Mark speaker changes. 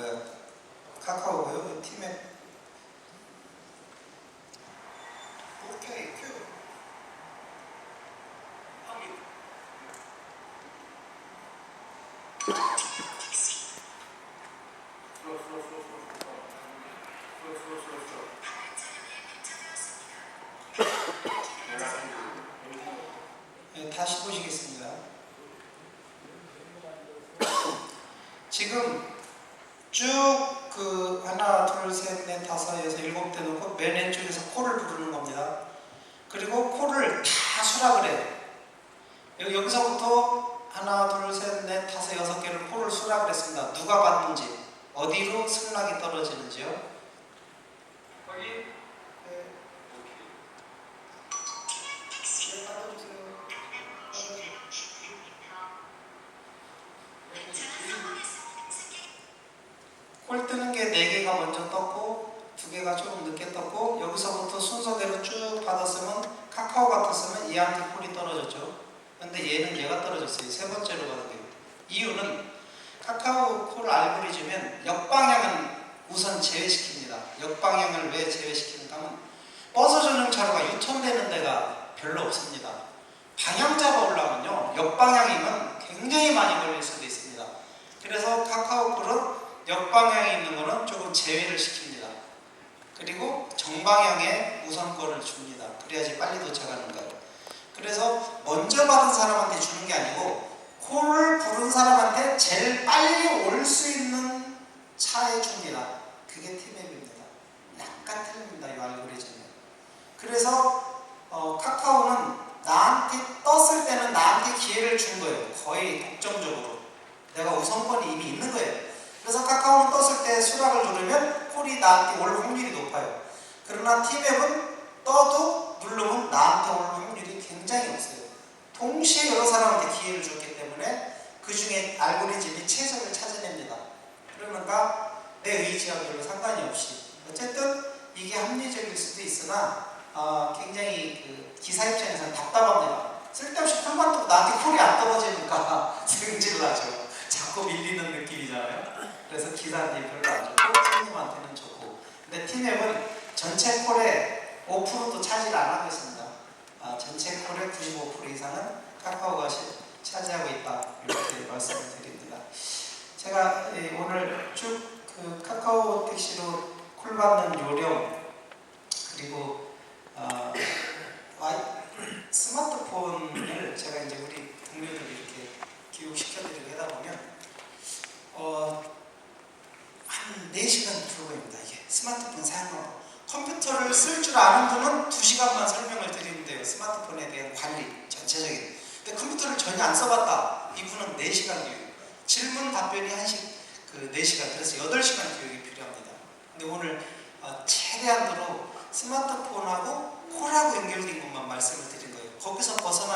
Speaker 1: 네. 뭐야 카카오고요 팀에 오케이 큐. 확인 다시 보시겠습니다. 지금 쭉 그 하나, 둘, 셋, 넷, 다섯, 여섯, 일곱 대 놓고 맨 왼쪽에서 코를 부르는 겁니다. 그리고 코를 다 수락을 해요. 여기, 여기서부터 하나, 둘, 셋, 넷, 다섯, 여섯 개를 코를 수락을 했습니다. 누가 받는지, 어디로 승락이 떨어지는지요. 네. 네, 게 4개가 먼저 떴고 2개가 조금 늦게 떴고 여기서부터 순서대로 쭉 받았으면 카카오 같았으면 얘한테 콜이 떨어졌죠. 근데 얘는 얘가 떨어졌어요. 세 번째로 가는 게. 이유는 카카오 콜 알고리즘은 역방향은 우선 제외시킵니다. 역방향을 왜 제외시키는가 하면 버스 전용 차로가 유턴되는 데가 별로 없습니다. 방향 잡아오려면요. 역방향이면 굉장히 많이 걸릴 수도 있습니다. 그래서 카카오 콜은 역방향에 있는 거는 조금 제외를 시킵니다. 그리고 정방향에 우선권을 줍니다. 그래야지 빨리 도착하는 거예요. 그래서 먼저 받은 사람한테 주는 게 아니고 콜을 부른 사람한테 제일 빨리 올 수 있는 차에 줍니다. 그게 티맵입니다. 약간 틀립니다. 이 알고리즘은. 그래서 어, 카카오는 나한테 떴을 때는 나한테 기회를 준 거예요. 거의 독점적으로. 내가 우선권이 이미 있는 거예요. 그래서 카카오는 떴을 때 수락을 누르면 콜이 나한테 올 확률이 높아요. 그러나 T맵은 떠도 누르면 나한테 올 확률이 굉장히 없어요. 동시에 여러 사람한테 기회를 줬기 때문에 그 중에 알고리즘이 최선을 찾아냅니다. 그러니까 내 의지와 별로 상관이 없이 어쨌든 이게 합리적일 수도 있으나 어, 굉장히 그 기사 입장에서는 답답합니다. 쓸데없이 콜만 떠도 나한테 콜이 안 떨어지니까 승질나죠. 자꾸 밀리는 느낌이잖아요. 그래서 기사님 별로 안 좋고 손님한테는 좋고 근데 티맵은 전체 콜의 5%도 차지를 안 하고 있습니다. 아, 전체 콜의 95% 이상은 카카오가 시- 차지하고 있다 이렇게 말씀을 드립니다. 제가 예, 오늘 쭉 그 카카오 택시로 콜 받는 요령 그리고 어, 와이, 스마트폰을 제가 이제 우리 동료들 이렇게 교육시켜드리고 하다 보면 어, 한 4시간 프로그램입니다. 이게 스마트폰 사용하고 컴퓨터를 쓸 줄 아는 분은 2시간만 설명을 드리면 돼요. 스마트폰에 대한 관리 전체적인. 근데 컴퓨터를 전혀 안 써봤다. 이분은 4시간 교육. 질문 답변이 1시, 그 4시간. 그래서 8시간 교육이 필요합니다. 근데 오늘 어, 최대한으로 스마트폰하고 콜하고 연결된 것만 말씀을 드린 거예요. 거기서 벗어나